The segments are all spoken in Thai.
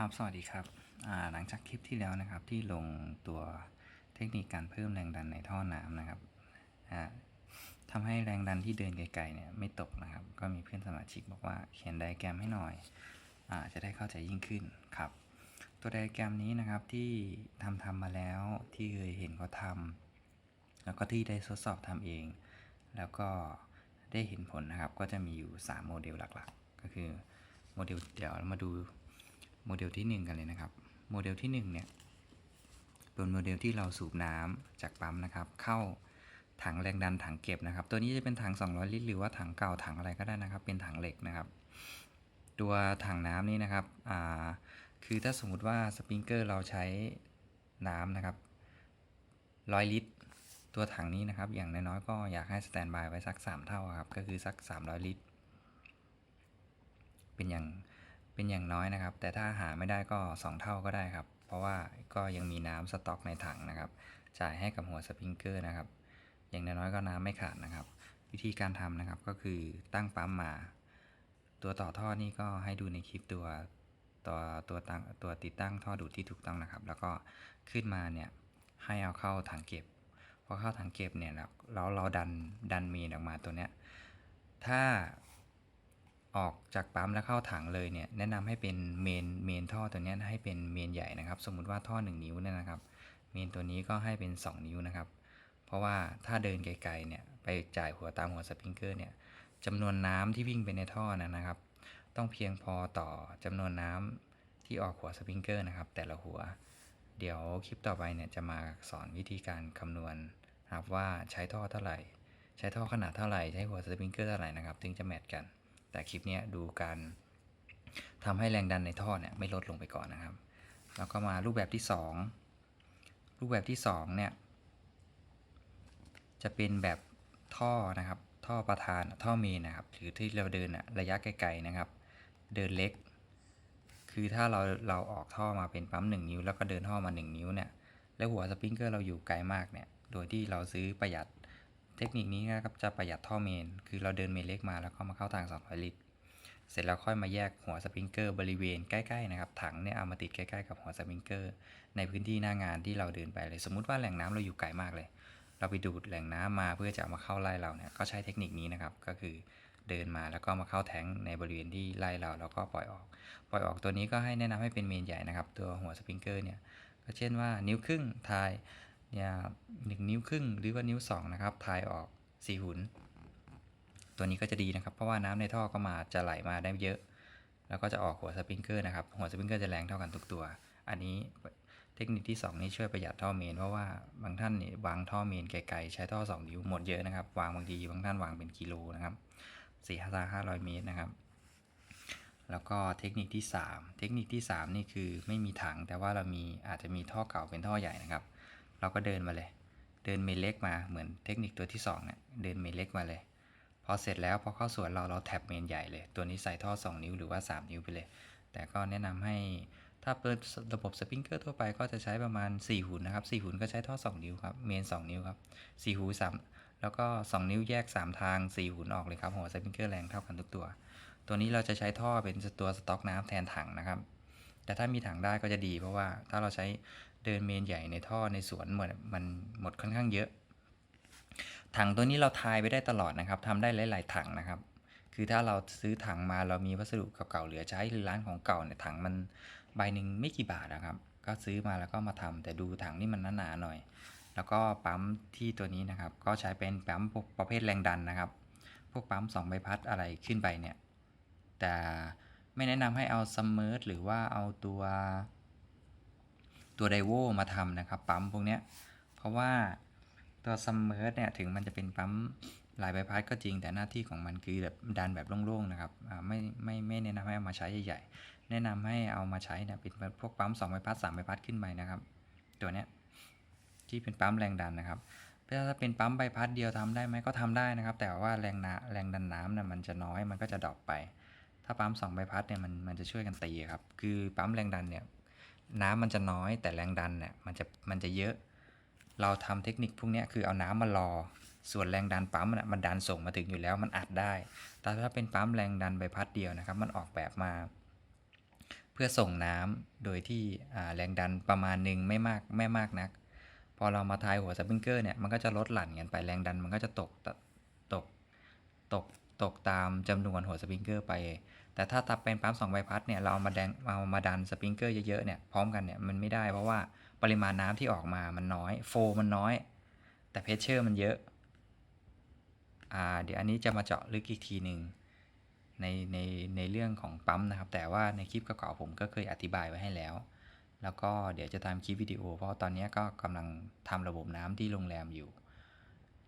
ครับ สวัสดีครับ หลังจากคลิปที่แล้วนะครับที่ลงตัวเทคนิคการเพิ่มแรงดันในท่อน้ำนะครับอ่าทำให้แรงดันที่เดินไกลๆเนี่ยไม่ตกนะครับ ก็มีเพื่อนสมาชิกบอกว่าเขียนไดแกรมให้หน่อยอจะได้เข้าใจยิ่งขึ้นครับ ตัวไดแกรมนี้นะครับที่ทำทำมาแล้วที่เคยเห็นเขาทำแล้วก็ที่ได้ทดสอบทำเอง แล้วก็ได้เห็นผลนะครับ ก็จะมีอยู่ 3 โมเดลหลักๆ ก็คือโมเดลเดี๋ยวเรามาดู โมเดลที่ 1 กันเลยนะครับ โมเดลที่ 1 เนี่ยเป็นโมเดลที่เราสูบน้ำจากปั๊มนะครับ เข้าถังแรงดันถังเก็บนะครับ ตัวนี้จะเป็นถัง 200 ลิตร หรือว่าถังเก่าถังอะไรก็ได้นะครับ เป็นถังเหล็กนะครับ ตัวถังน้ำนี่นะครับอ่าคือถ้าสมมุติว่าสปริงเกอร์เราใช้น้ำนะครับ100ลิตร ตัวถังนี้นะครับ อย่างน้อยๆก็อยากให้สแตนบายไว้สัก 3 เท่าครับ ก็คือสัก 300 ลิตร เป็นอย่าง เป็นอย่างน้อยนะครับ แต่ถ้าหาไม่ได้ก็ 2 เท่าก็ได้ครับ เพราะว่าก็ยังมีน้ำสต็อกในถังนะครับ จ่ายให้กับหัวสปริงเกอร์นะครับ อย่างน้อยๆก็น้ำไม่ขาดนะครับ วิธีการทำนะครับก็คือตั้งปั๊มมา ตัวต่อท่อนี่ก็ให้ดูในคลิปตัวตัวตัวตั้งตัวติดตั้งท่อดูดที่ถูกต้องนะครับ แล้วก็ขึ้นมาเนี่ยให้เอาเข้าถังเก็บพอเข้าถังเก็บเนี่ยเราเราเราดันดันเมนออกมาตัวเนี้ยถ้า ออกจากปั๊มแล้วเข้าถังเลยเนี่ยแนะนำให้เป็นเมนเมนท่อตัวนี้ให้เป็นเมนใหญ่นะครับ สมมุติว่าท่อ 1 นิ้วเนี่ยนะครับ เมนตัวนี้ก็ให้เป็น 2 นิ้วนะครับ เพราะว่าถ้าเดินไกลๆเนี่ยไปจ่ายหัวตามหัวสปริงเกอร์เนี่ยจำนวนน้ำที่วิ่งไปในท่อนะนะครับ ต้องเพียงพอต่อจำนวนน้ำที่ออกหัวสปริงเกอร์นะครับ แต่ละหัว เดี๋ยวคลิปต่อไปเนี่ยจะมาสอนวิธีการคำนวณครับว่าใช้ท่อเท่าไหร่ ใช้ท่อขนาดเท่าไหร่ใช้หัวสปริงเกอร์เท่าไหร่นะครับ ถึงจะแมทกัน แต่คลิปนี้ดูการทำให้แรงดันในท่อเนี่ยไม่ลดลงไปก่อนนะครับ แล้วก็มารูปแบบที่ 2 รูปแบบที่2เนี่ยจะเป็นแบบท่อนะครับ ท่อประธานท่อเมนนะครับ หรือที่เราเดินระยะไกลๆนะครับ เดินเล็ก คือถ้าเราเราออกท่อมาเป็นปั๊ม 1 นิ้ว แล้วก็เดินท่อมา 1 นิ้วเนี่ยแล้วหัวสปริงเกอร์เราอยู่ไกลมากเนี่ยโดยที่เราซื้อประหยัด เทคนิคนี้นะครับจะประหยัดท่อเมน คือเราเดินเมนเล็กมาแล้วก็มาเข้าทาง 200 ลิตร เสร็จแล้วค่อยมาแยกหัวสปริงเกอร์บริเวณใกล้ๆนะครับ ถังเนี่ยเอามาติดใกล้ๆกับหัวสปริงเกอร์ ในพื้นที่หน้างานที่เราเดินไปเลย สมมุติว่าแหล่งน้ำเราอยู่ไกลมากเลย เราไปดูดแหล่งน้ำมาเพื่อจะเอามาเข้าไร่เราเนี่ย ก็ใช้เทคนิคนี้นะครับ ก็คือเดินมาแล้วก็มาเข้าแทงในบริเวณที่ไร่เราแล้วก็ปล่อยออก ปล่อยออกตัวนี้ก็ให้แนะนำให้เป็นเมนใหญ่นะครับ ตัวหัวสปริงเกอร์เนี่ย ก็เช่นว่านิ้วครึ่งทาย เนี่ยหนึ่งนิ้วครึ่งหรือว่านิ้วสองนะครับทายออกสี่หุน ตัวนี้ก็จะดีนะครับ เพราะว่าน้ำในท่อก็มาจะไหลมาได้เยอะ แล้วก็จะออกหัวสปริงเกอร์นะครับ หัวสปริงเกอร์จะแรงเท่ากันทุกตัว อันนี้เทคนิคที่ 2 นี้ช่วยประหยัดท่อเมน เพราะว่าบางท่านนี่วางท่อเมนไกลๆใช้ท่อ 2 นิ้วหมดเยอะนะครับ วางบางทีบางท่านวางเป็นกิโลนะครับสี่ห้าห้าร้อยเมตรนะครับ แล้วก็เทคนิคที่ 3 เทคนิคที่ 3 นี่คือไม่มีถังแต่ว่าเรามีอาจจะมีท่อเก่าเป็นท่อใหญ่นะครับ เราก็เดินมาเลย เดินเมเล็กมาเหมือนเทคนิคตัวที่2เนี่ยเดินเมเล็กมาเลย พอเสร็จแล้วพอเข้าสวนเราเราแท็บเมนใหญ่เลย ตัวนี้ใส่ท่อ 2 นิ้วหรือว่า 3 นิ้วไปเลย แต่ก็แนะนำให้ถ้าเปิดระบบสปริงเกอร์ทั่วไปก็จะใช้ประมาณ 4หุ่นนะครับ 4หุ่นก็ใช้ท่อ 2 นิ้วครับเมน 2 นิ้วครับ 4 หู 3 แล้วก็ 2 นิ้วแยก 3 ทาง 4หุ่นออกเลยครับหัวสปริงเกอร์แรงเท่ากันทุกตัว ตัวนี้เราจะใช้ท่อเป็นตัวสต็อกน้ำแทนถังนะครับ แต่ถ้ามีถังได้ก็จะดีเพราะว่าถ้าเราใช้ เดินเมนใหญ่ในท่อในสวนหมดมันหมดค่อนข้างเยอะ ถังตัวนี้เราทายไปได้ตลอดนะครับทำได้หลาย ๆ ถังนะครับ คือถ้าเราซื้อถังมาเรามีวัสดุเก่าๆเหลือใช้หรือร้านของเก่าเนี่ยถังมันใบหนึ่งไม่กี่บาทนะครับ ก็ซื้อมาแล้วก็มาทำแต่ดูถังนี่มันหนาๆหน่อย แล้วก็ปั๊มที่ตัวนี้นะครับ ก็ใช้เป็นปั๊มประเภทแรงดันนะครับ พวกปั๊ม2ใบพัดอะไรขึ้นไปเนี่ยแต่ไม่แนะนำให้เอาซัมเมอร์หรือว่าเอาตัว ตัวไดโวมาทำนะครับ ปั๊มพวกเนี้ยเพราะว่าตัวซัมเมอร์เนี่ยถึงมันจะเป็นปั๊มหลายใบพัดก็จริงแต่หน้าที่ของมันคือแบบดันแบบโล่งๆนะครับไม่ไม่ไม่แนะนำให้เอามาใช้ใหญ่ๆแนะนำให้เอามาใช้เนี่ยเป็นพวกปั๊ม2ใบพัด3ใบพัดขึ้นไปนะครับ ตัวเนี้ยที่เป็นปั๊มแรงดันนะครับถ้าเป็นปั๊มใบพัดเดียวทำได้ไหมก็ทำได้นะครับ แต่ว่าแรงน้แรงดันน้ำเนี่ยมันจะน้อยมันก็จะดรอปไป ถ้าปั๊มสองใบพัดเนี่ยมันมันจะช่วยกันตีครับคือปั๊มแรงดันเนี่ย น้ำมันจะน้อย แต่แรงดันเนี่ยมันจะมันจะเยอะ เราทำเทคนิคพวกนี้คือเอาน้ำมารอ ส่วนแรงดันปั๊มมันมันดันส่งมาถึงอยู่แล้วมันอัดได้ แต่ถ้าเป็นปั๊มแรงดันใบพัดเดียวนะครับ มันออกแบบมา เพื่อส่งน้ำโดยที่แรงดันประมาณหนึ่งไม่มากไม่มากนัก พอเรามาทายหัวสปริงเกอร์เนี่ยมันก็จะลดหลั่นกันไปแรงดันมันก็จะตกตกตก ตกตามจำนวนหัวสปริงเกอร์ไป แต่ถ้าตับเป็นปั๊มสองใบพัดเนี่ยเราเอามาแดงเอามาดันสปริงเกอร์เยอะๆเนี่ยพร้อมกันเนี่ยมันไม่ได้เพราะว่าปริมาณน้ำที่ออกมามันน้อยโฟมันน้อย แต่เพชเชอร์มันเยอะอ่าเดี๋ยวอันนี้จะมาเจาะลึกอีกทีหนึ่งในในในเรื่องของปั๊มนะครับ แต่ว่าในคลิปเก่าๆผมก็เคยอธิบายไว้ให้แล้ว แล้วก็เดี๋ยวจะทำคลิปวิดีโอ เพราะตอนนี้ก็กำลังทำระบบน้ำที่โรงแรมอยู่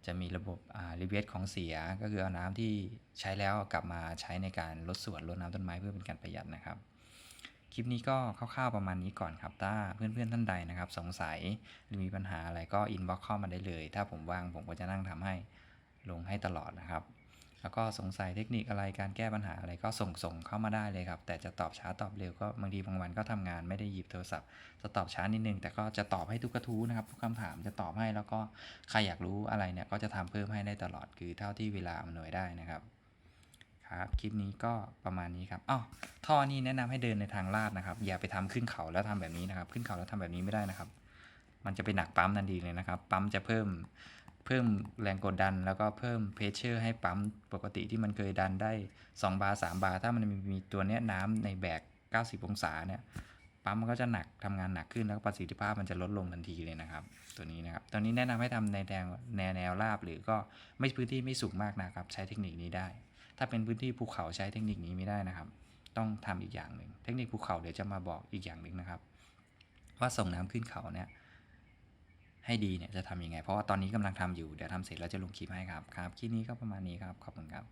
จะมีระบบรีเวทของเสียก็คือเอาน้ำที่ใช้แล้วกลับมาใช้ในการลดส่วนลดน้ำต้นไม้เพื่อเป็นการประหยัดนะครับ คลิปนี้ก็คร่าวๆประมาณนี้ก่อนครับ ถ้าเพื่อนๆท่านใดนะครับ สงสัยหรือมีปัญหาอะไรก็อินบ็อกเข้ามาได้เลย ถ้าผมว่างผมก็จะนั่งทำให้ลงให้ตลอดนะครับ แล้วก็สงสัยเทคนิคอะไรการแก้ปัญหาอะไรก็ส่งส่งเข้ามาได้เลยครับ แต่จะตอบช้าตอบเร็วก็บางทีบางวันก็ทำงานไม่ได้หยิบโทรศัพท์จะตอบช้านิดนึงแต่ก็จะตอบให้ทุกกระทู้นะครับทุกคำถามจะตอบให้แล้วก็ใครอยากรู้อะไรเนี่ยก็จะทำเพิ่มให้ได้ตลอดคือเท่าที่เวลาอำนวยได้นะครับครับคลิปนี้ก็ประมาณนี้ครับอ้อท่อนี้แนะนำให้เดินในทางลาดนะครับ อย่าไปทำขึ้นเขาแล้วทำแบบนี้นะครับ ขึ้นเขาแล้วทำแบบนี้ไม่ได้นะครับ มันจะไปหนักปั๊มนันดีเลยนะครับ ปั๊มจะเพิ่ม เพิ่มแรงกดดันแล้วก็เพิ่มเพชเชอร์ให้ปั๊มปกติที่มันเคยดันได้ 2 บาร์3บาร์ถ้ามันมีมีตัวเนี้ยน้ำในแบก 90 องศาเนี่ยปั๊มมันก็จะหนักทำงานหนักขึ้นแล้วประสิทธิภาพมันจะลดลงทันทีเลยนะครับ ตัวนี้นะครับ ตอนนี้แนะนำให้ทำในแนวแนวราบหรือก็ไม่พื้นที่ไม่สูงมากนะครับ ใช้เทคนิคนี้ได้ ถ้าเป็นพื้นที่ภูเขาใช้เทคนิคนี้ไม่ได้นะครับ ต้องทำอีกอย่างหนึ่งเทคนิคภูเขาเดี๋ยวจะมาบอกอีกอย่างหนึ่งนะครับ ว่าส่งน้ำขึ้นเขาเนี่ย ให้ดีเนี่ยจะทำยังไง เพราะว่าตอนนี้กำลังทำอยู่ เดี๋ยวทำเสร็จแล้วจะลงคลิปให้ครับ ครับ คลิปนี้ก็ประมาณนี้ครับ ขอบคุณครับ